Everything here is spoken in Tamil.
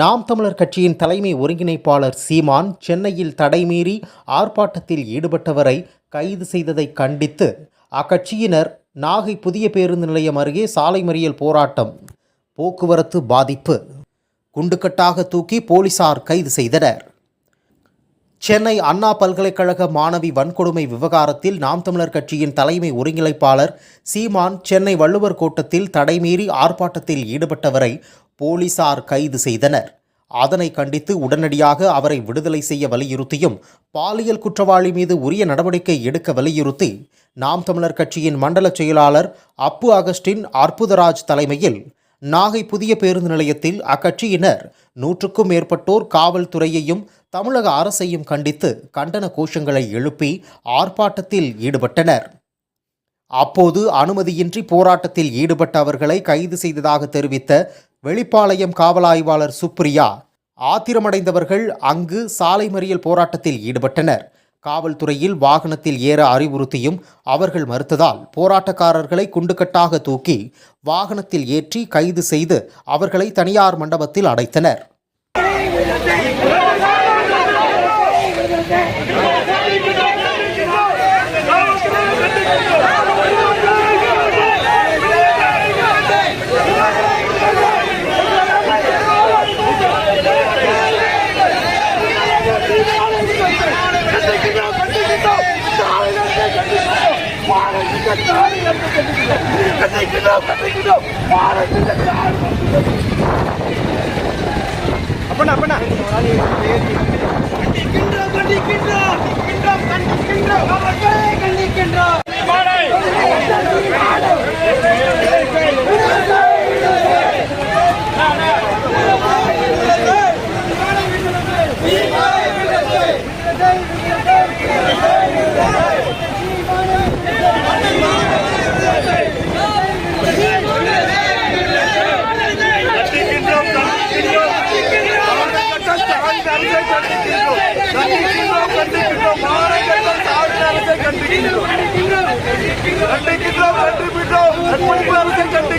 நாம் தமிழர் கட்சியின் தலைமை ஒருங்கிணைப்பாளர் சீமான் சென்னையில் தடைமீறி ஆர்ப்பாட்டத்தில் ஈடுபட்டவரை கைது செய்ததை கண்டித்து அக்கட்சியினர் நாகை புதிய பேருந்து நிலையம் அருகே சாலை மறியல் போராட்டம் போக்குவரத்து பாதிப்பு. குண்டுக்கட்டாக தூக்கி போலீசார் கைது செய்தனர். சென்னை அண்ணா பல்கலைக்கழக மாணவி வன்கொடுமை விவகாரத்தில் நாம் தமிழர் கட்சியின் தலைமை ஒருங்கிணைப்பாளர் சீமான் சென்னை வள்ளுவர் கோட்டத்தில் தடைமீறி ஆர்ப்பாட்டத்தில் ஈடுபட்டவரை போலீசார் கைது செய்தனர். அதனை கண்டித்து உடனடியாக அவரை விடுதலை செய்ய வலியுறுத்தியும் பாலியல் குற்றவாளி மீது உரிய நடவடிக்கை எடுக்க வலியுறுத்தி நாம் தமிழர் கட்சியின் மண்டல செயலாளர் அப்பு அகஸ்டின் அற்புதராஜ் தலைமையில் நாகை புதிய பேருந்து நிலையத்தில் அக்கட்சியினர் நூற்றுக்கும் மேற்பட்டோர் காவல்துறையையும் தமிழக அரசையும் கண்டித்து கண்டன கோஷங்களை எழுப்பி ஆர்ப்பாட்டத்தில் ஈடுபட்டனர். அப்போது அனுமதியின்றி போராட்டத்தில் ஈடுபட்ட அவர்களை கைது செய்ததாக தெரிவித்த வெளிப்பாளையம் காவல் ஆய்வாளர் சுப்ரியா ஆத்திரமடைந்தவர்கள் அங்கு சாலை மறியல் போராட்டத்தில் ஈடுபட்டனர். காவல்துறையில் வாகனத்தில் ஏற அறிவுறுத்தியும் அவர்கள் மறுத்ததால் போராட்டக்காரர்களை குண்டுக்கட்டாக தூக்கி வாகனத்தில் ஏற்றி கைது செய்து அவர்களை தனியார் மண்டபத்தில் அடைத்தனர் அப்பண்ணா அப்பண்ணா கண்டிக்கின்றோம் கண்டிக்கின்றோம் கண்டிக்கின்றோம் கண்டிக்கின்றோம் அவர்களை கண்டிக்கின்றோம் country kingdom country kingdom country